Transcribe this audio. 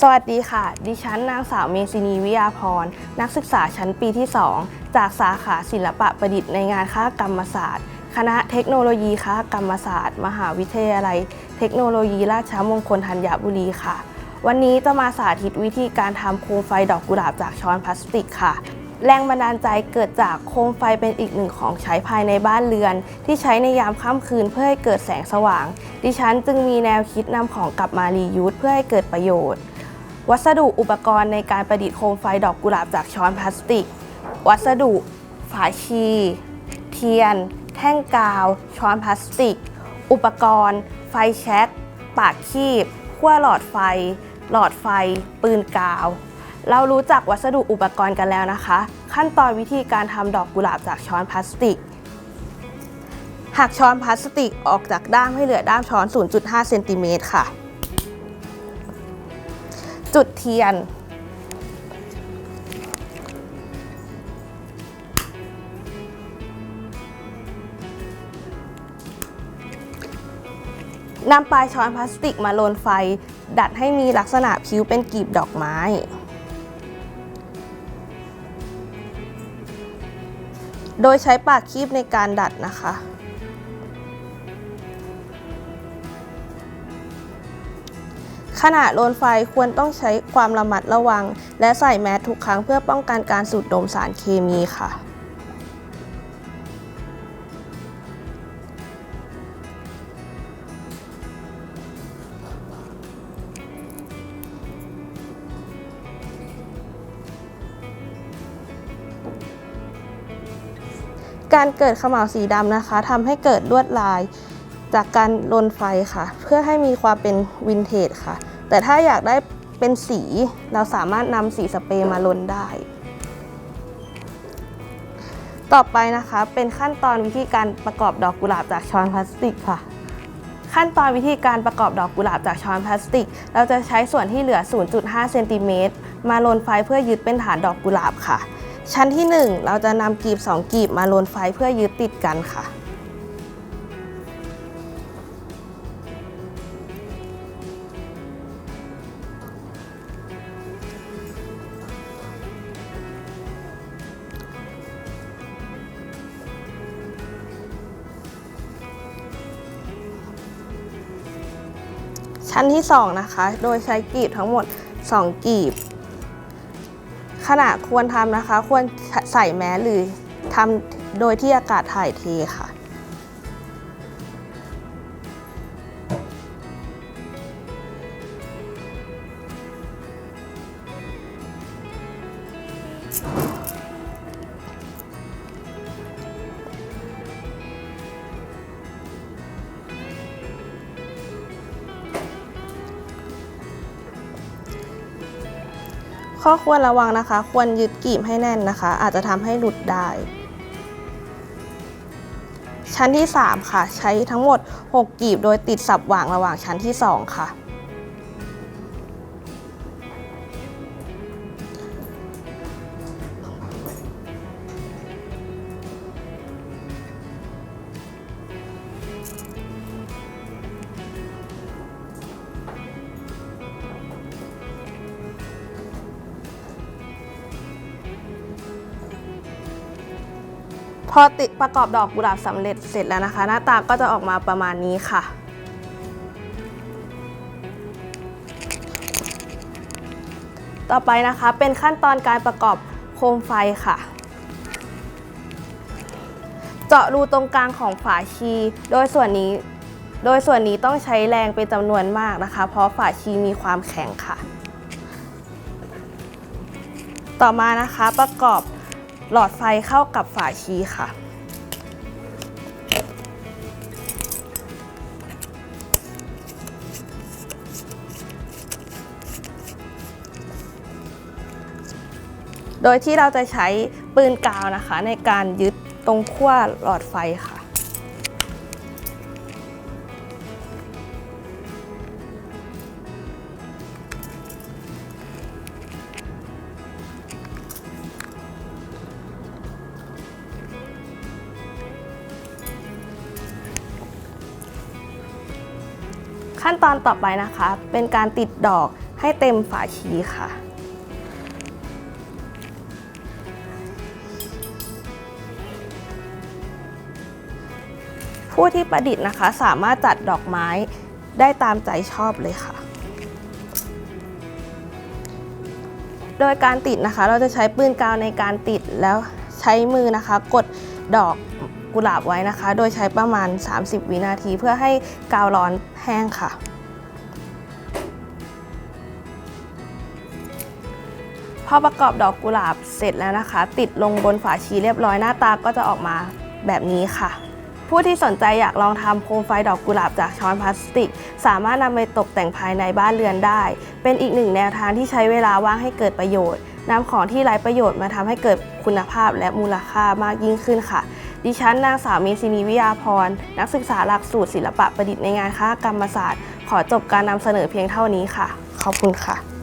สวัสดีค่ะ ดิฉันนางสาวเมซินีวิยาพร นักศึกษาชั้นปีที่ 2 จากสาขาศิลปะประดิษฐ์ในงานคหกรรมศาสตร์ คณะเทคโนโลยีคหกรรมศาสตร์ มหาวิทยาลัย เทคโนโลยีราชมงคลธัญบุรีค่ะ วันนี้จะมาสาธิตวิธีการทำโคมไฟดอกกุหลาบจากช้อนพลาสติกค่ะ แรงบันดาลใจเกิดจากโคมไฟเป็นอีกหนึ่งของใช้ภายในบ้านเรือน ที่ใช้ในยามค่ำคืนเพื่อให้เกิดแสงสว่าง ดิฉันจึงมีแนวคิดนำของกลับมารียูสเพื่อให้เกิดประโยชน์ วัสดุอุปกรณ์ในการประดิษฐ์โคมไฟดอกกุหลาบจากช้อนพลาสติก วัสดุฝาชี เทียน แท่งกาว ช้อนพลาสติก อุปกรณ์ ไฟแช็กปากคีบขั้วหลอดไฟ หลอดไฟ ปืนกาว เรารู้จักวัสดุอุปกรณ์กันแล้วนะคะ ขั้นตอนวิธีการทำดอกกุหลาบจากช้อนพลาสติก หักช้อนพลาสติกออกจากด้ามให้เหลือด้ามช้อน 0.5 เซนติเมตรค่ะ จุดเทียน นำปลายช้อนพลาสติกมาโลนไฟ ดัดให้มีลักษณะผิวเป็นกลีบดอกไม้โดยใช้ปากคีบในการดัดนะคะ ขณะโลนไฟควรต้องใช้ความระมัดระวัง และใส่แมสทุกครั้งเพื่อป้องกันการสูดดมสารเคมีค่ะ การเกิดเขม่าวสีดำนะคะทำให้เกิดลวดลายจากการลนไฟค่ะ เพื่อให้มีความเป็นวินเทจค่ะ แต่ถ้าอยากได้เป็นสีเราสามารถนำสีสเปรย์มาลนได้ ต่อไปนะคะเป็นขั้นตอนวิธีการประกอบดอกกุหลาบจากช้อนพลาสติกค่ะ ขั้นตอนวิธีการประกอบดอกกุหลาบจากช้อนพลาสติก เราจะใช้ส่วนที่เหลือ 0.5เซนติเมตรมาลนไฟเพื่อยึดเป็นฐานดอกกุหลาบค่ะ ชั้นที่ 1 เราจะนำกลีบ2กลีบมาลนไฟเพื่อยึดติดกันค่ะ ชั้นที่ 2 นะคะ โดยใช้กีบทั้งหมด 2 กีบ ขณะควรทำนะคะ ควรใส่แมสหรือทำโดยที่อากาศถ่ายเทค่ะ ข้อควรระวังนะคะ ควรยึดกีบให้แน่นนะคะ อาจจะทำให้หลุดได้ ชั้นที่ 3 ค่ะ ใช้ทั้งหมด 6 กีบโดยติดสับหว่างระหว่างชั้นที่ 2 ค่ะ พอติดประกอบดอกกุหลาบสำเร็จเสร็จแล้วนะคะ หน้าตาก็จะออกมาประมาณนี้ค่ะ ต่อไปนะคะเป็นขั้นตอนการประกอบโคมไฟค่ะ เจาะรูตรงกลางของฝาชี โดยส่วนนี้ โดยส่วนนี้ต้องใช้แรงเป็นจำนวนมากนะคะ เพราะฝาชีมีความแข็งค่ะ ต่อมานะคะประกอบ หลอดไฟเข้ากับฝาชีค่ะ โดยที่เราจะใช้ปืนกาวนะคะในการยึดตรงขั้วหลอดไฟค่ะ ขั้นตอนต่อไปนะคะ เป็นการติดดอกให้เต็มฝาชีค่ะ ผู้ที่ประดิษฐ์นะคะสามารถจัดดอกไม้ได้ตามใจชอบเลยค่ะ โดยการติดนะคะ เราจะใช้ปืนกาวในการติดแล้วใช้มือนะคะ กดดอกกุหลาบไว้นะคะ โดยใช้ประมาณ 30 วินาทีเพื่อให้กาวร้อน แห้งค่ะ พอประกอบดอกกุหลาบเสร็จแล้วนะคะ ติดลงบนฝาชีเรียบร้อยหน้าตาก็จะออกมาแบบนี้ค่ะ ผู้ที่สนใจอยากลองทำโคมไฟดอกกุหลาบจากช้อนพลาสติก สามารถนำไปตกแต่งภายในบ้านเรือนได้ เป็นอีกหนึ่งแนวทางที่ใช้เวลาว่างให้เกิดประโยชน์นำของที่ไร้ประโยชน์มาทำให้เกิดคุณภาพและมูลค่ามากยิ่งขึ้นค่ะ ดิฉันนางสาวเมซินีวิยาพร นักศึกษาหลักสูตรศิลปะประดิษฐ์ในงานค้ากรรมศาสตร์ ขอจบการนำเสนอเพียงเท่านี้ค่ะ ขอบคุณค่ะ